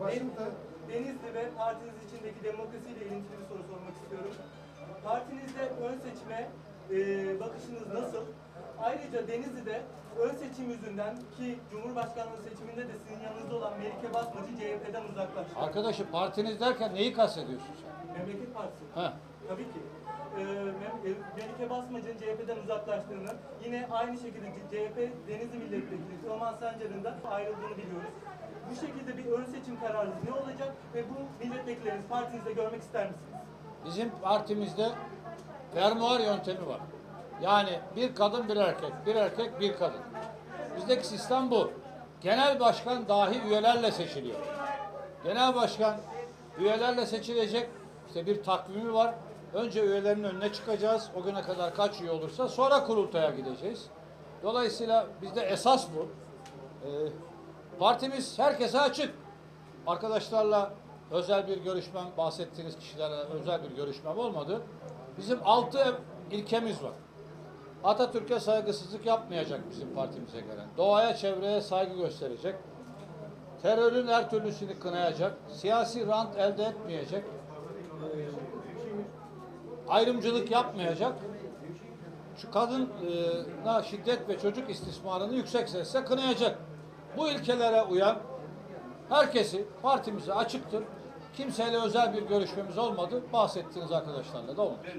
Başlıkta Denizli ve partiniz içindeki demokrasiyle ilintili bir soru sormak istiyorum. Partinizde ön seçime e, bakışınız nasıl? Ayrıca Denizli'de ön seçim yüzünden ki Cumhurbaşkanlığı seçiminde de sizin yanınızda olan Melike Basmacı CHP'den uzaklaştı. Arkadaşım partiniz derken neyi kastediyorsun sen? Memleket Partisi. Ha. Tabii ki. Ee, e, Melike Basmacı'nın CHP'den uzaklaştığını, yine aynı şekilde CHP Denizli Milletvekili Teoman Sancar'ın da ayrıldığını biliyoruz. Bu şekilde bir ön seçim kararınız ne olacak ve bu milletvekilleriniz partinizde görmek ister misiniz? Bizim partimizde fermuar yöntemi var. Yani bir kadın bir erkek, bir erkek bir kadın. Bizdeki sistem bu. Genel başkan dahi üyelerle seçiliyor. Genel başkan üyelerle seçilecek. İşte bir takvimi var. Önce üyelerin önüne çıkacağız. O güne kadar kaç üye olursa sonra kurultaya gideceğiz. Dolayısıyla bizde esas bu. Ee, partimiz herkese açık. Arkadaşlarla özel bir görüşmem, bahsettiğiniz kişilerle özel bir görüşmem olmadı. Bizim altı ilkemiz var. Atatürk'e saygısızlık yapmayacak bizim partimize gelen. Doğaya, çevreye saygı gösterecek. Terörün her türlüsünü kınayacak. Siyasi rant elde etmeyecek. Ayrımcılık yapmayacak. Şu kadına şiddet ve çocuk istismarını yüksek sesle kınayacak. Bu ilkelere uyan herkesi partimize açıktır. Kimseyle özel bir görüşmemiz olmadı. Bahsettiğiniz arkadaşlarla da olmadı.